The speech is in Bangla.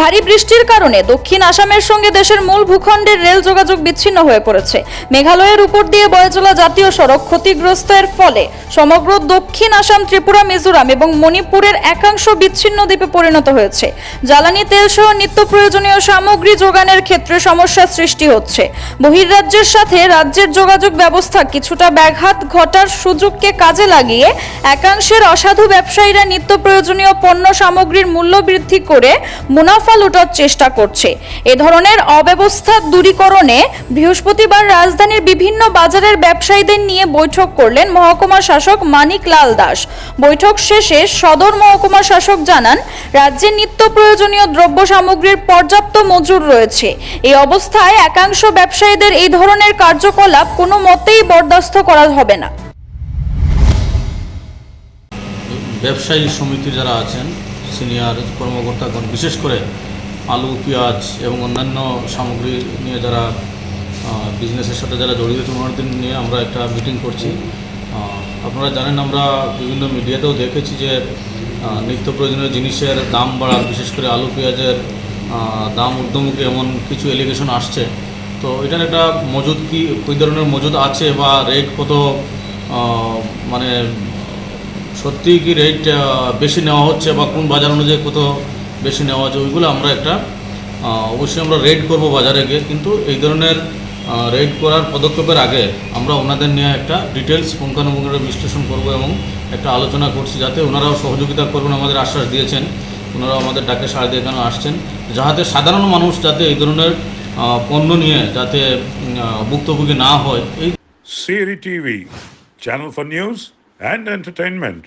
ভারী বৃষ্টির কারণে দক্ষিণ আসামের সঙ্গে দেশের মূল ভূখণ্ডের রেল যোগাযোগ বিচ্ছিন্ন হয়ে পড়েছে। মেঘালয়ের উপর দিয়ে বয়ে চলা জাতীয় সড়ক ক্ষতিগ্রস্ত এর ফলে সমগ্র দক্ষিণ আসাম, ত্রিপুরা, মিজোরাম এবং মণিপুরের একাংশ বিচ্ছিন্ন দ্বীপে পরিণত হয়েছে। জ্বালানি, তেল সহ নিত্য প্রয়োজনীয় সামগ্রী যোগানের ক্ষেত্রে সমস্যার সৃষ্টি হচ্ছে। বহির্রাজ্যের সাথে রাজ্যের যোগাযোগ ব্যবস্থা কিছুটা ব্যাঘাত ঘটার সুযোগকে কাজে লাগিয়ে একাংশের অসাধু ব্যবসায়ীরা নিত্য প্রয়োজনীয় পণ্য সামগ্রীর মূল্য বৃদ্ধি করে মুনাফা লুটার চেষ্টা করছে। এ ধরনের অব্যবস্থা দূরীকরণে বৃহস্পতিবার রাজধানীর বিভিন্ন বাজারের ব্যবসায়ীদের নিয়ে বৈঠক করলেন মহকুমা শাসক মানিক লাল দাস। বৈঠক শেষে সদর মহকুমা শাসক জানান, রাজ্যে নিত্য প্রয়োজনীয় দ্রব্য সামগ্রীর পর্যাপ্ত মজুর রয়েছে। এই অবস্থায় একাংশ ব্যবসায়ীদের এই ধরনের কার্যকলাপ কোনো মতেই বরদাস্ত করা হবে না। ব্যবসায়ী সমিতির যারা আছেন সিনিয়র কর্মকর্তাগণ, বিশেষ করে আলু, পেঁয়াজ এবং অন্যান্য সামগ্রী নিয়ে যারা বিজনেসের সাথে যারা জড়িত ওনাদের নিয়ে আমরা একটা মিটিং করছি। আপনারা জানেন আমরা বিভিন্ন মিডিয়াতেও দেখেছি যে নিত্য প্রয়োজনীয় জিনিসের দাম বাড়ার, বিশেষ করে আলু, পেঁয়াজের দাম, ঊর্ধ্বমুখী এমন কিছু এলিগেশন আসছে। তো এটার একটা মজুদ কি, কী ধরনের মজুদ আছে বা রেট কত মানে সত্যি কি রেট বেশি নেওয়া হচ্ছে বা কোন বাজার অনুযায়ী কত বেশি নেওয়া হচ্ছে ওইগুলো আমরা একটা অবশ্যই আমরা রেড করব বাজারে গিয়ে। কিন্তু এই ধরনের রেড করার পদক্ষেপের আগে আমরা ওনাদের নিয়ে একটা ডিটেলস পুঙ্খানুপুঙ্খভাবে বিশ্লেষণ করব এবং একটা আলোচনা করছি যাতে ওনারাও সহযোগিতা করবেন আমাদের আশ্বাস দিয়েছেন ওনারাও আমাদের ডাকে সাড়া দিয়ে কেন আসছেন যাহাতে সাধারণ মানুষ যাতে এই ধরনের পণ্য নিয়ে যাতে ভুক্তভোগী না হয়। এই Siri TV, channel for news and entertainment.